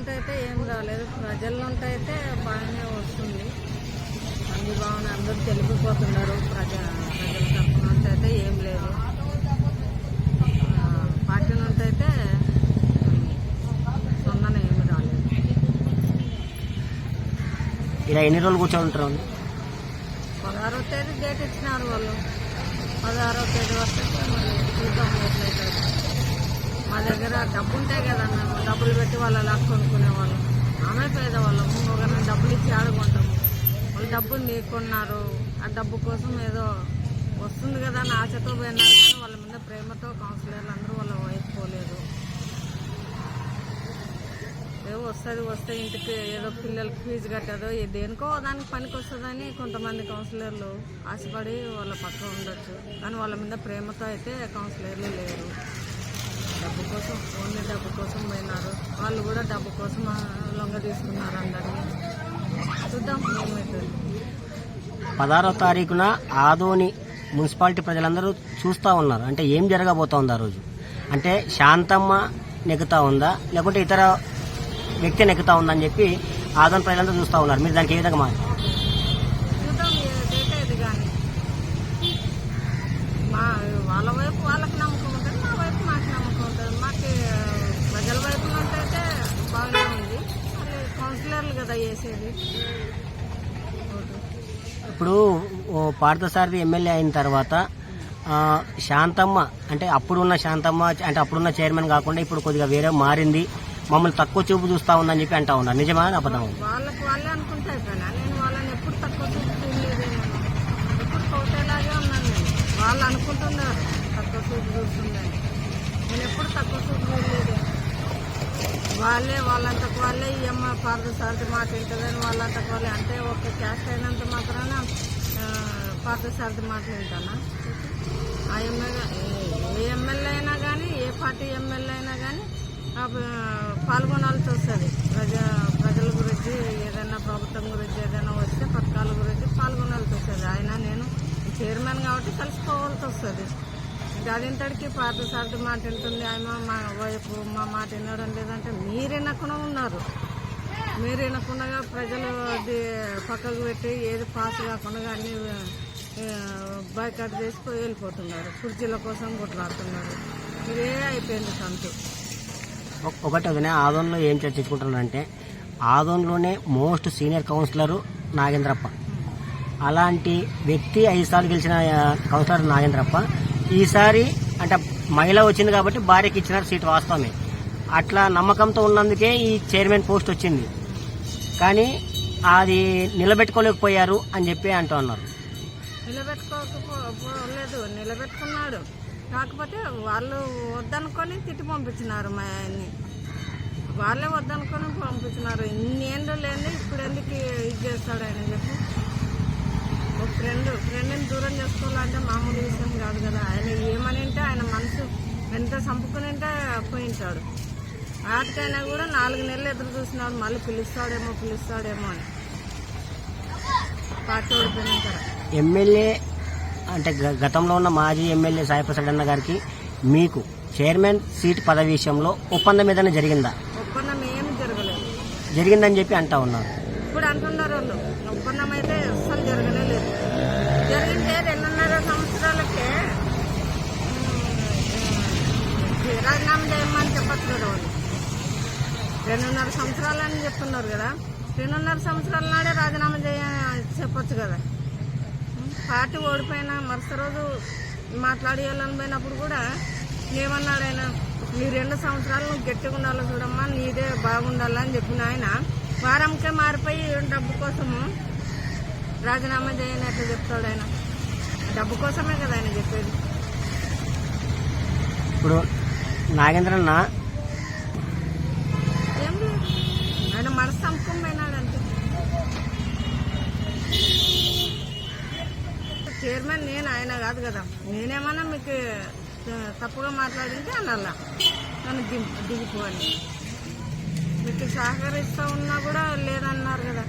నుండి అయితే ఏం రాలేదు. ప్రజల నుండి అయితే బాగానే వస్తుంది. అన్ని బాగున్నాయి అందరూ తెలిపిపోతున్నారు ప్రజ ప్రజల తరఫున నుండి అయితే ఏం లేదు. పార్టీ నుండి అయితే సొందన ఏమి రాలేదు. ఇలా ఎన్ని రోజులు కూర్చొని ఉంటారు పదహారో తేదీ డేట్ ఇచ్చినారు వాళ్ళు. పదహారో తేదీ వస్తే చూద్దాం ఎట్లయితే దగ్గర డబ్బు ఉంటాయి మేము డబ్బులు పెట్టి వాళ్ళు లాక్ కొనుక్కునేవాళ్ళం. ఆమె పేదవాళ్ళము ఒకరిని డబ్బులు ఇచ్చి ఆడుకుంటాము. వాళ్ళు డబ్బు కొన్నారు ఆ డబ్బు కోసం ఏదో వస్తుంది కదా అని ఆశతో పోయినారు కానీ వాళ్ళ మీద ప్రేమతో కౌన్సిలర్లు అందరూ వాళ్ళ వైపు పోలేదు. ఏదో వస్తుంది వస్తే ఇంటికి ఏదో పిల్లలకి ఫీజు కట్టదో దేనికో దానికి పనికి వస్తుందని కొంతమంది కౌన్సిలర్లు ఆశపడి వాళ్ళ పక్క ఉండొచ్చు. కానీ వాళ్ళ మీద ప్రేమతో అయితే కౌన్సిలర్లు లేరు. డబ్బు కోసం ఓన్లీ డబ్బు కోసం పోయినారు. వాళ్ళు కూడా డబ్బు కోసం లొంగ తీసుకున్నారు అందరినీ. చూద్దాం ఏమవుతుంది పదహారో తారీఖున ఆదోని మున్సిపాలిటీ ప్రజలందరూ చూస్తూ ఉన్నారు. అంటే ఏం జరగబోతోంది ఆ రోజు? అంటే శాంతమ్మ నెగ్గుతా ఉందా? లేకుంటే ఇతర వ్యక్తి నెగ్గుతా ఉందా అని చెప్పి ఆదోని ప్రజలందరూ చూస్తూ ఉన్నారు. మీరు దానికి ఏ విధంగా మాట్లాడారు చూద్దాం ఏదైతే ఇది కానీ మా వాళ్ళ వైపు వాళ్ళకి నమ్మకం ఉంటుంది మా వైపు మాకు నమ్మకం ఉంటుంది మాకు ప్రజల వైపు నుండి అయితే బాగానే ఉంది మరి కౌన్సిలర్లు కదా చేసేది. ఓటు. ఇప్పుడు ఓ పార్థసారథి ఎమ్మెల్యే అయిన తర్వాత శాంతమ్మ అంటే అప్పుడున్న శాంతమ్మ అంటే అప్పుడున్న చైర్మన్ కాకుండా ఇప్పుడు కొద్దిగా వేరే మారింది. మమ్మల్ని తక్కువ చూపు చూస్తా ఉందని చెప్పి అంటా ఉన్నారు. నిజమా అబద్ధం వాళ్ళకి వాళ్ళే అనుకుంటే అయిపోయినా. నేను వాళ్ళని ఎప్పుడు తక్కువ చూపు ఎప్పుడు కోటేలాగే ఉన్నాను నేను. వాళ్ళు అనుకుంటున్నారు తక్కువ చూపు చూస్తుందని. నేను ఎప్పుడు తక్కువ చూపు చూడలేదు. వాళ్ళే వాళ్ళంతకు వాళ్ళే ఈ అమ్మ పార్థసారథి మాట వింటుందని వాళ్ళంతకు వాళ్ళే. అంటే ఒక క్యాస్ట్ అయినంత మాత్రాన పార్దు సార్ది మాట వింటానా? ఆ ఎమ్మెల్యే ఏ ఎమ్మెల్యే అయినా కానీ ఏ పార్టీ ఎమ్మెల్యే అయినా కానీ పాల్గొనాల్సి వస్తుంది. ప్రజ ప్రజలు గురించి ఏదైనా ప్రభుత్వం గురించి ఏదైనా వస్తే పథకాల గురించి పాల్గొనాల్సి వస్తుంది ఆయన నేను చైర్మన్ కాబట్టి కలిసిపోవాల్సి వస్తుంది గదింతటికి పార్టీ సార్ది మాట వింటుంది. ఆయన మా వైపు మా మాట వినడం లేదంటే మీరు వినకుండా ఉన్నారు. మీరు వినకుండా ప్రజలు అది పక్కకు పెట్టి ఏది పాస్ కాకుండా అన్ని బైకట్ చేసి వెళ్ళిపోతున్నారు. కుర్చీల కోసం కొట్లాడుతున్నారు. ఇదే అయిపోయింది సంతు. ఒకటి వదిన ఆదోన్లో ఏం చర్చించుకుంటున్నారంటే ఆదోన్లోనే మోస్ట్ సీనియర్ కౌన్సిలర్ నాగేంద్రప్ప. అలాంటి వ్యక్తి ఐదు సార్లు గెలిచిన కౌన్సిలర్ నాగేంద్రప్ప. ఈసారి అంటే మహిళ వచ్చింది కాబట్టి భార్యకి ఇచ్చినారు సీట్ వాస్తవమే. అట్లా నమ్మకంతో ఉన్నందుకే ఈ చైర్మన్ పోస్ట్ వచ్చింది. కానీ అది నిలబెట్టుకోలేకపోయారు అని చెప్పి అంటూ అన్నారు నిలబెట్టుకోకపోలేదు నిలబెట్టుకున్నాడు. కాకపోతే వాళ్ళు వద్దనుకొని తిట్టి పంపించినారు మా ఆయన్ని. వాళ్ళే వద్దనుకొని పంపించినారు. ఇన్ని ఏండ్లు లేని ఇప్పుడు ఎందుకు ఇది చేస్తాడు ఆయన చెప్పి. ఫ్రెండ్ ఫ్రెండ్ని దూరం చేసుకోవాలంటే మామూలు విషయం కాదు కదా. ఆయన ఏమని ఉంటే ఆయన మనసు ఎంత చంపుకుని ఉంటే పోయింటాడు వాటికైనా కూడా నాలుగు నెలలు ఎదురు చూసినాడు మళ్ళీ పిలుస్తాడేమో పిలుస్తాడేమో అని. పార్టీ ఓడిపోయిన తర్వాత. ఎమ్మెల్యే అంటే గతంలో ఉన్న మాజీ ఎమ్మెల్యే సాయిప్రసాద్ అన్న గారికి మీకు చైర్మన్ సీట్ పదవి విషయంలో ఒప్పందం ఏదైనా జరిగిందా? ఒప్పందం ఏమి జరగలేదు. జరిగిందని చెప్పి అంటా ఉన్నారు. ఇప్పుడు అంటున్నారు వాళ్ళు. ఒప్పందం అయితే అస్సలు జరగనే లేదు. జరిగింటే రెండున్నర సంవత్సరాలకే రాజీనామా చేయమని చెప్పట్లేదు కదా వాళ్ళు. రెండున్నర సంవత్సరాలు అని చెప్తున్నారు కదా. రెండున్నర సంవత్సరాల నాడే రాజీనామా చేయ చెప్పొచ్చు కదా. పార్టీ ఓడిపోయినా మరుసటి రోజు మాట్లాడేయాలని పోయినప్పుడు కూడా ఏమన్నాడు ఆయన? నీ రెండు సంవత్సరాలు నువ్వు గట్టిగా ఉండాలి చూడమ్మా నీదే బాగుండాలని చెప్పిన ఆయన. వారంకే మారిపోయి డబ్బు కోసము రాజీనామా చేయని ఎట్లా చెప్తాడు ఆయన. డబ్బు కోసమే కదా ఆయన చెప్పేది. ఇప్పుడు నాగేంద్రన్న ఏం లేదు. ఆయన మనసు అంతే చైర్మన్ నేను ఆయన కాదు కదా. నేనేమన్నా మీకు తప్పుగా మాట్లాడింటే అనాలా? నన్ను దిగిపోవాలి ఇటు సహకరిస్తా ఉన్నా కూడా లేదన్నారు కదా.